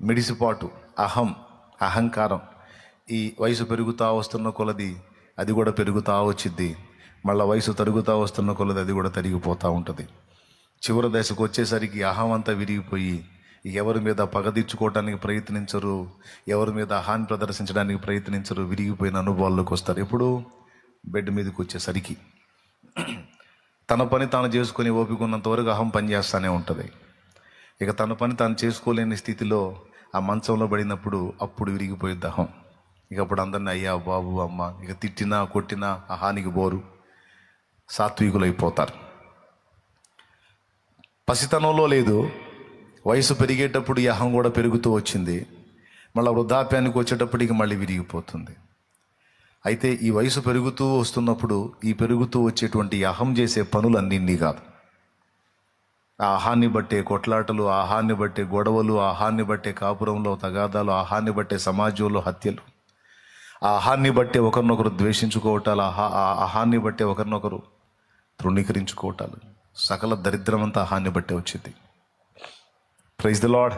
మిడిసిపాటు అహం అహంకారం. ఈ వయసు పెరుగుతూ వస్తున్న కొలది అది కూడా పెరుగుతూ వచ్చింది మళ్ళీ వయసు తరుగుతూ వస్తున్న కొలది అది కూడా తరిగిపోతూ ఉంటుంది. చివరి దశకు వచ్చేసరికి అహం అంతా విరిగిపోయి ఎవరి మీద పగదీర్చుకోవడానికి ప్రయత్నించరు ఎవరి మీద అహాన్ని ప్రదర్శించడానికి ప్రయత్నించరు విరిగిపోయిన అనుభవాల్లోకి వస్తారు. ఎప్పుడు బెడ్ మీదకి వచ్చేసరికి తన పని తాను చేసుకొని ఓపిక ఉన్నంత వరకు అహం పని చేస్తూనే ఉంటుంది. ఇక తన పని తాను చేసుకోలేని స్థితిలో ఆ మంచంలో పడినప్పుడు అప్పుడు విరిగిపోయి దాహం. ఇక అప్పుడు అందరిని అయ్యా బాబు అమ్మ ఇక తిట్టినా కొట్టినా అహానికి బోరు. సాత్వికులైపోతారు. పసితనంలో లేదు. వయసు పెరిగేటప్పుడు ఈ అహం కూడా పెరుగుతూ వచ్చింది. మళ్ళీ వృద్ధాప్యానికి వచ్చేటప్పటికి మళ్ళీ విరిగిపోతుంది. అయితే ఈ వయసు పెరుగుతూ వస్తున్నప్పుడు ఈ పెరుగుతూ వచ్చేటువంటి అహం చేసే పనులు అన్నింటి కాదు. ఆహాన్ని బట్టే కొట్లాటలు ఆహాన్ని బట్టే గొడవలు ఆహాన్ని బట్టే కాపురంలో తగాదాలు ఆహాన్ని బట్టే సమాజంలో హత్యలు. ఆహాన్ని బట్టే ఒకరినొకరు ద్వేషించుకోవటాలు ఆహా ఆ ఆహాన్ని బట్టే ఒకరినొకరు తృణీకరించుకోవటాలు. సకల దరిద్రమంతా ఆహాన్ని బట్టే వచ్చింది. Praise the lord